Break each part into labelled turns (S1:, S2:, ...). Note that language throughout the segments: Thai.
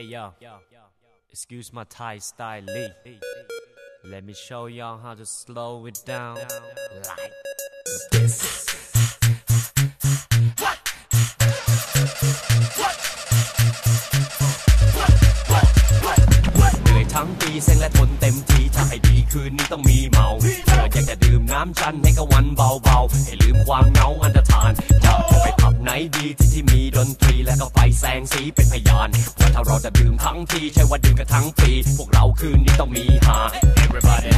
S1: Hey yo, excuse my Thai style. Lee. Let me show y'all how to slow it down like this. เหนื่อยทั้งปีเซ็งและทนเต็มทีถ้าให้ดีคืนนี้ต้องมีเมาเธออยากจะดื่มน้ำจันให้กับวันเบาๆ ให้ลืมความเหงาอัน ดีที่ที่มีดนตรีและก็ไฟแสงสีเป็นพยานว่าถ้าเราจะดื่มทั้งทีใช่ว่าดื่มกันทั้งปี พวกเราคืนนี้ต้องมีหา everybody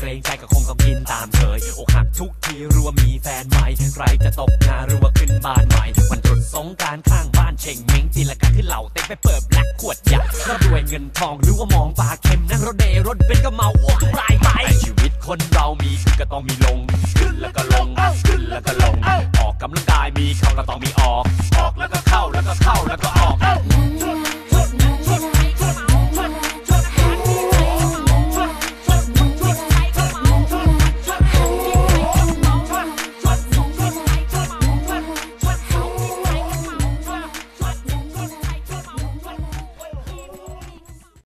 S1: เกรงใจก็คงต้องกินตามเคยอกหักทุกทีรู้ว่ามีแฟนใหม่ ใครจะตกงานหรือว่าขึ้นบ้านใหม่วันตรุษสงการข้างบ้านเชงเม้งจีละกันขึ้นเหล่าเต็มไปเปิดแบล็คขวดยาก็ด้วยเงินทองหรือว่ามองปลาเค็มนั่งรถเดรถเป็นก็เมาอ้วกรายไปชีวิตคนเรามีขึ้นก็ต้องมีลง ขึ้นแล้วก็ลงขึ้นแล้วก็ลง